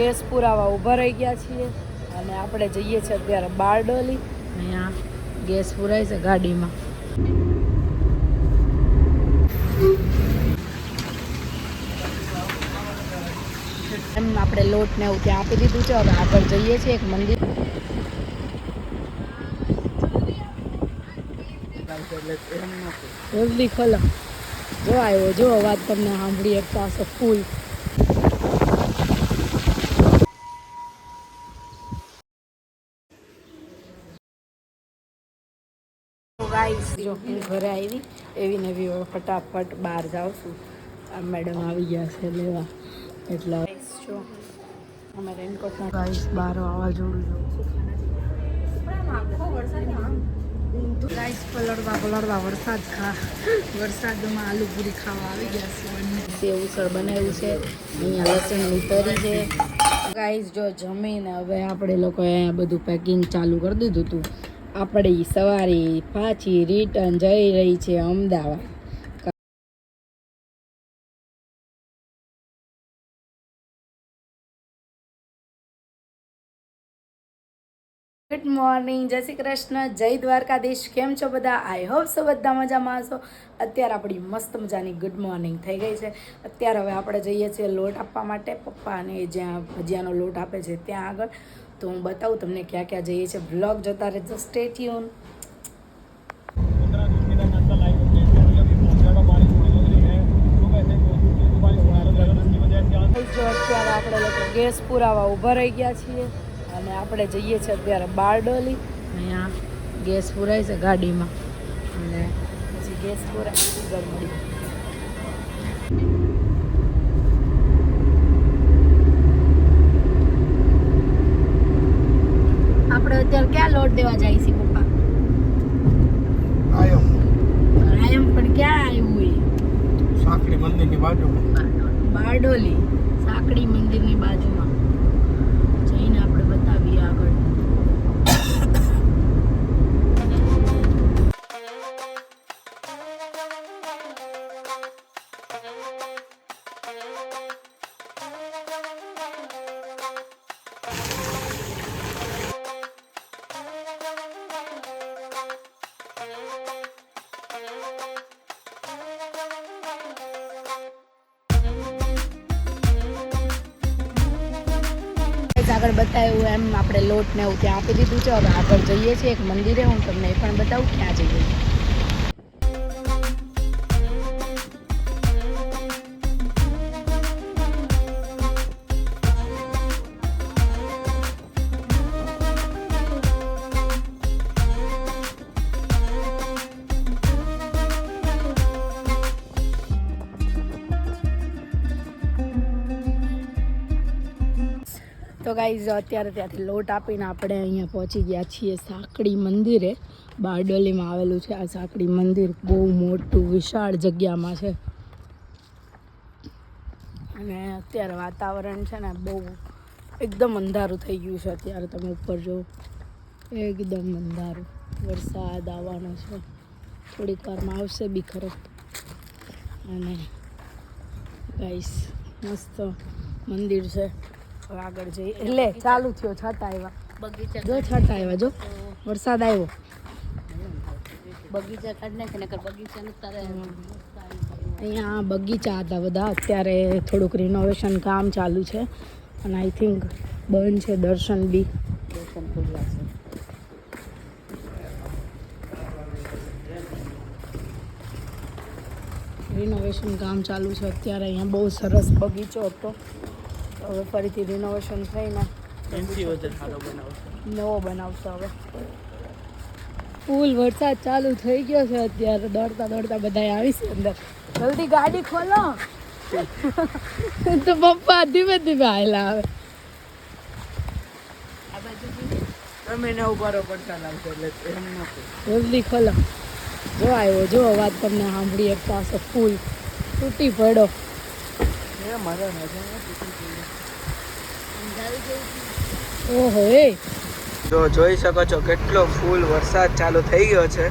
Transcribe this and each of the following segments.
Gas પુરાવા ઊભા રહી ગયા છીએ અને આપણે જઈએ છીએ અત્યારે બારડોલી. અહીંયા ગેસ પુરાય છે ગાડીમાં. એમ આપણે લોટ ને એવું ત્યાં આપી દીધું છે. હવે આગળ જઈએ છીએ એક મંદિર. જલ્દી ખોલો. જો આવ્યો જો અવાજ તમને સાંભળી એક પાસે ફૂલ ગાઈસ જો, હું ઘરે આવી એવી ને એવી ફટાફટ બહાર જાઉં છું. આ મેડમ આવી ગયા છે લેવા. એટલે જો, અમે રેનકોટમાં ગાઈસ બહાર વાવાઝોડું જોઉં ગાઈસ પલળવા પલળવા વરસાદ ખા, વરસાદમાં આલુ ખાવા આવી ગયા છે. સેવ ઉસળ બનાવ્યું છે. અહીંયા લસણની તરી છે. ગાઈસ જો જમીને, હવે આપણે લોકોએ બધું પેકિંગ ચાલુ કરી દીધું હતું. આપણે સવારે પાછી રિટર્ન જઈ રહી છે અમદાવાદ. ગુડ મોર્નિંગ જય શ્રી કૃષ્ણ. જય દ્વારકાધીશ. કેમ છો બધા? આઈ હોપ સો બધા મજામાં હશો. અત્યારે આપણી મસ્ત મજાની ગુડ મોર્નિંગ થઈ ગઈ છે. અત્યારે હવે આપણે જઈએ છીએ લોટ આપવા માટે. પપ્પાને જ્યાં ભજીયાનો લોટ આપે છે ત્યાં આગળ. તો હું બતાવું તમને ક્યાં ક્યાં જઈએ છીએ. બ્લોગ જતા રહેજો. સ્ટેટ્યુન જો અત્યારે આપણે લોકો ગેસ પુરાવા ઊભા રહી ગયા છીએ અને આપણે જઈએ છીએ અત્યારે બારડોલી. અહીંયા ગેસ પુરાય છે ગાડીમાં. અને પછી ગેસ પુરાય આગળ આપણે અત્યારે ક્યાં લોટ દેવા જાય છે પપ્પા? આયો. આયમ પણ ક્યાં આવ્યું એ સાંકડી મંદિરની બાજુમાં. બારડોલી. સાંકડી મંદિરની બાજુમાં. આગળ બતાવ્યું એમ આપણે લોટ ને એવું ત્યાં આપી દીધું છે. હવે આગળ જઈએ છીએ એક મંદિરે. હું તમને એ પણ બતાવું ક્યાં જઈએ તો ગાઈઝ અત્યારે ત્યાંથી લોટ આપીને આપણે અહીંયા પહોંચી ગયા છીએ સાંકડી મંદિરે. બારડોલીમાં આવેલું છે આ સાંકડી મંદિર. બહુ મોટું, વિશાળ જગ્યામાં છે. અને અત્યારે વાતાવરણ છે ને બહુ એકદમ અંધારું થઈ ગયું છે. અત્યારે તમે ઉપર જો, એકદમ અંધારું. વરસાદ આવવાનો છે. થોડીક વારમાં આવશે બી ખરો. અને ગાઈસ મસ્ત મંદિર છે. હવે આગળ જઈએ. એટલે ચાલુ થયો છતાં આવ્યા. બગીચા જો છતાં આવ્યા જો. વરસાદ આવ્યો. બગીચા કાઢ નાખે ને બગીચા નું તારે અહીંયા બગીચા હતા બધા. અત્યારે થોડુંક રિનોવેશન કામ ચાલુ છે. અને આઈ થિંક બંધ છે દર્શન બી. દર્શન ખુલ્લા છે. રિનોવેશન કામ ચાલુ છે. અત્યારે અહીંયા બહુ સરસ બગીચો હતો. હવે ફરીથી રિનોવેશન થઈને નવો બનાવશે હવે. ફૂલ વરસાદ ચાલુ થઈ ગયો છે અત્યારે. દોડતા દોડતા બધા આવીશ અંદર. જલ્દી ગાડી ખોલો. તો પપ્પા ધીમે ધીમે આવેલા આવે. તમે ઉભારો પડતા લાવશો એટલે એમ જલ્દી ખોલો. જો આવ્યો જો વાત તમને સાંભળી એક પાસે ફૂલ તૂટી પડ્યો. એ મારા ઓહો જો જોઈ શકો છો કેટલો ફૂલ વરસાદ ચાલુ થઈ ગયો છે.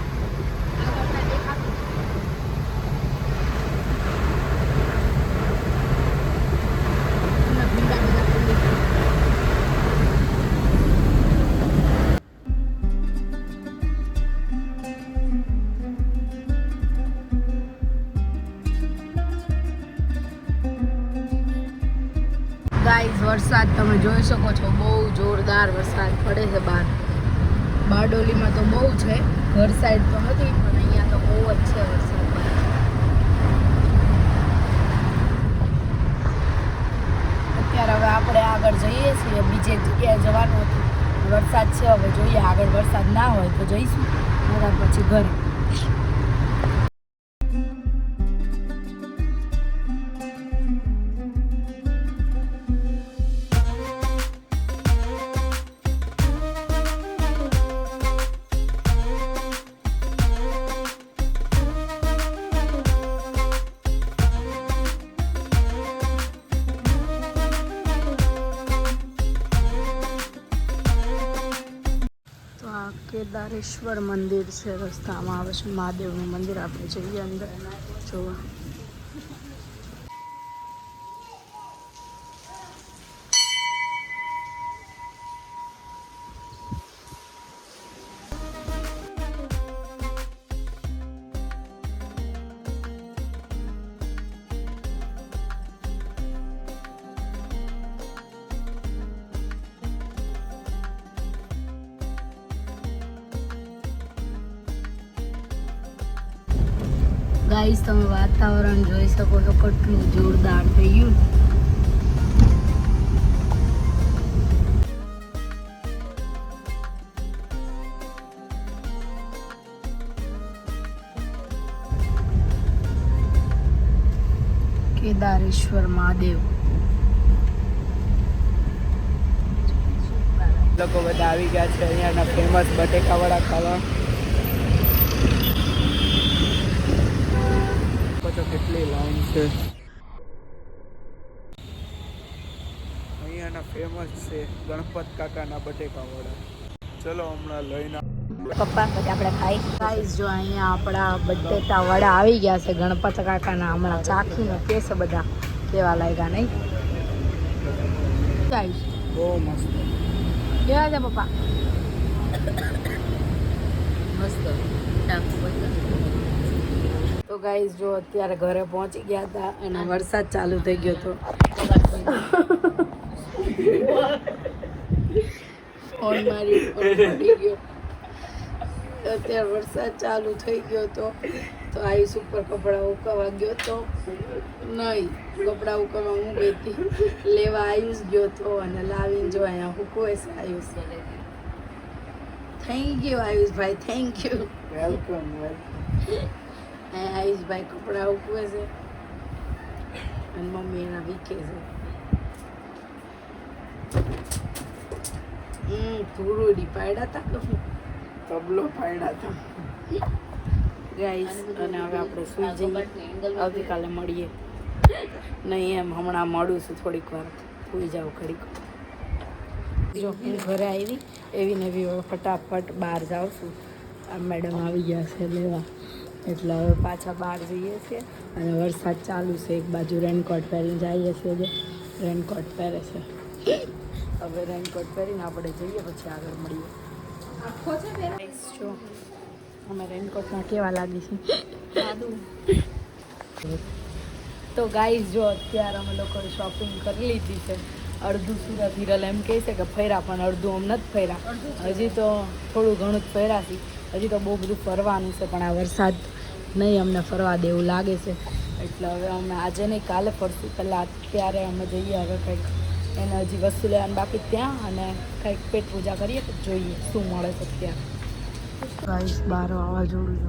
શકો છો, બહુ જોરદાર વરસાદ પડે છે બહાર. બારડોલીમાં તો બહુ છે, ઘર સાઈડ તો નથી, પણ અહીંયા તો બહુ જ છે વરસાદ. અત્યારે હવે આપણે આગળ જઈએ છીએ, બીજે જગ્યાએ જવાનું હતું. વરસાદ છે, હવે જોઈએ આગળ વરસાદ ના હોય તો જઈશું. નકર પછી ઘરે. કેદારેશ્વર મંદિર છે રસ્તામાં આવે છે મહાદેવનું મંદિર આપણે જઈએ અંદર. જોવા. ગાઈસ, તમે વાતાવરણ જોઈ શકો છો, કેટલું જોરદાર થઈ ગયું. કેદારેશ્વર મહાદેવ. લોકો બધા આવી ગયા છે અહીંયાના ફેમસ બટેકાવાળા ખાવા. તો કેટલી લાઈન છે. અહીંયાના ફેમસ છે ગણપત કાકાના બટેકાવાળા ચલો હમણાં લઈને પપ્પા પછી આપણે ખાઈ. ગાઈસ જો અહીંયા આપણા બટેટા વડા આવી ગયા છે ગણપત કાકાના હમણાં ચાખીને કે છે બધા? કેવા લાગ્યા નહીં? ગાઈસ બહુ મસ્ત. કેવા છે પપ્પા? મસ્ત. ટાકુ બધા તો ગાઈસ જો અત્યારે ઘરે પહોંચી ગયા હતા અને વરસાદ ચાલુ થઈ ગયો હતો ફોન મારી ગયો. અત્યારે વરસાદ ચાલુ થઈ ગયો હતો તો આયુષ ઉપર કપડાં ઉકાવા ગયો તો. નહીં, કપડાં ઉકાવા હું ગઈ હતી. લેવા આયુષ ગયો તો અને લાવીને જો અહીંયા હુકવે છે Ayush. Thank you Ayushbhai thank you welcome welcome Ayushbhai કપડાં ઉકવે છે અને મમ્મી એના વીકે છે હમ થોડું પાડ્યા હતા તો તબલો ફાયડા હતા ગાઈસ અને હવે આપણે સુઈ જઈએ આવતીકાલે મળીએ નહીં એમ હમણાં મળું છું થોડીક વાર સુઈ જાઉં ઘડીક ઘરે આવી એવી ને એવી ફટાફટ બહાર જાઉં છું આ મેડમ આવી ગયા છે લેવા એટલે હવે પાછા બહાર જઈએ છીએ. અને વરસાદ ચાલુ છે એક બાજુ રેનકોટ પહેરીને જઈએ છીએ જે. રેનકોટ પહેરે છે. હવે રેનકોટ પહેરીને આપણે જઈએ પછી આગળ મળીએ. જો અમે રેનકોટમાં કેવા લાગી છે. તો ગાઈઝ જો અત્યારે અમે લોકોએ શોપિંગ કરી લીધી છે. અડધું સુરત હિરલ એમ કહે છે કે ફર્યા પણ અડધું અમ નથી ફર્યા હજી તો થોડું ઘણું જ ફર્યા છે. હજી તો બહુ બધું ફરવાનું છે પણ આ વરસાદ નહીં અમને ફરવા દેવું લાગે છે. એટલે હવે અમે આજે નહીં કાલે ફરશું. પહેલાં અત્યારે અમે જઈએ હવે કંઈક એને હજી વસ્તુ લેવાનું બાકી ત્યાં અને કંઈક પેટ પૂજા કરીએ તો જોઈએ શું મળે છે ત્યાં ગાઈસ બાર જોડું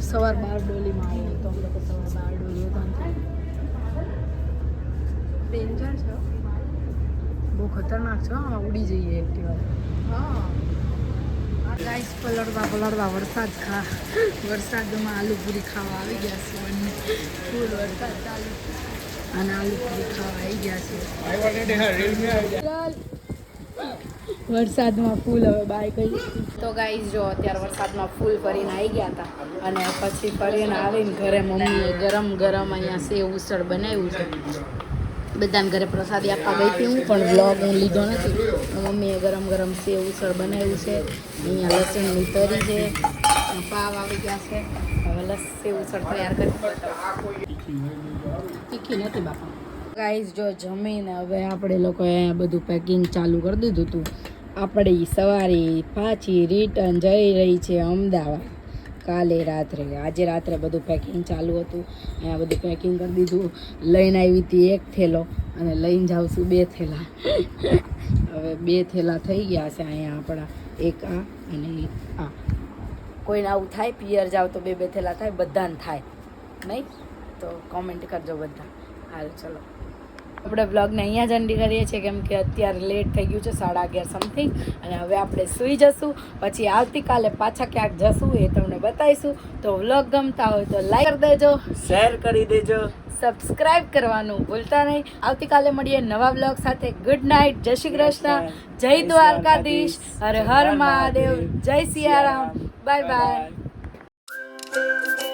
સવાર બાર ડોલીમાં આવ્યો તો અમે લોકો સવાર બાર ડોલી હતા ડેન્જર છે બહુ ખતરનાક છે ઉડી જઈએ એક્ટિવા હા. ગાઈસ પલળવા પલળવા વરસાદ ખા વરસાદમાં આલુપૂરી ખાવા આવી ગયા છે અને ફૂલ વરસાદ ચાલુ અને આલુપૂરી ખાવા આવી ગયા છે. વરસાદમાં ફૂલ હવે બાય કહી તો ગાઈઝ જો અત્યારે વરસાદમાં ફૂલ ફરીને આવી ગયા હતા. અને પછી ફરીને આવીને ઘરે મમ્મીએ ગરમ ગરમ અહીંયા સેવ ઉસળ બનાવ્યું છે. બધાને ઘરે પ્રસાદી આપવા ગઈ હતી હું, પણ વ્લોગ હું લીધો નથી. મમ્મીએ ગરમ ગરમ સેવ ઉસળ બનાવ્યું છે. અહીંયા લસણની તરી છે. પાવ આવી ગયા છે. હવે લસ ઉસળ તૈયાર કરી તીખી નથી બાપા. ગાઈઝ જો જમીને, હવે આપણે લોકોએ અહીંયા બધું પેકિંગ ચાલુ કરી દીધું હતું. આપણી સવારે પાછી રિટર્ન જઈ રહી છે અમદાવાદ. કાલે રાત્રે, આજે રાત્રે બધું પેકિંગ ચાલુ હતું. અહીંયા બધું પેકિંગ કરી દીધું. લઈને આવી હતી એક થેલો અને લઈને જાઉં છું બે થેલા. હવે બે થેલા થઈ ગયા છે અહીંયા આપણા, એક આ અને એક આ. કોઈને આવું થાય, પિયર જાવ તો બે બે થેલા થાય, બધાને થાય. નહીં? તો કોમેન્ટ કરજો બધા. હાલ ચલો. આપણે બ્લોગને અહીંયા જ એન્ડ કરીએ છીએ, કેમ કે અત્યારે લેટ થઈ ગયું છે, સાડા અગિયાર સમથિંગ અને હવે આપણે સૂઈ જશું. પછી આવતીકાલે પાછા ક્યાંક જશું, એ તમને બતાવીશું. તો વ્લોગ ગમતા હોય તો લાઈક કરી દેજો. શેર કરી દેજો. સબસ્ક્રાઇબ કરવાનું ભૂલતા નહીં. આવતીકાલે મળીએ નવા વ્લોગ સાથે. ગુડ નાઇટ જય શ્રી કૃષ્ણ. જય દ્વારકાધીશ. હર હર મહાદેવ. જય સિયારામ. Bye bye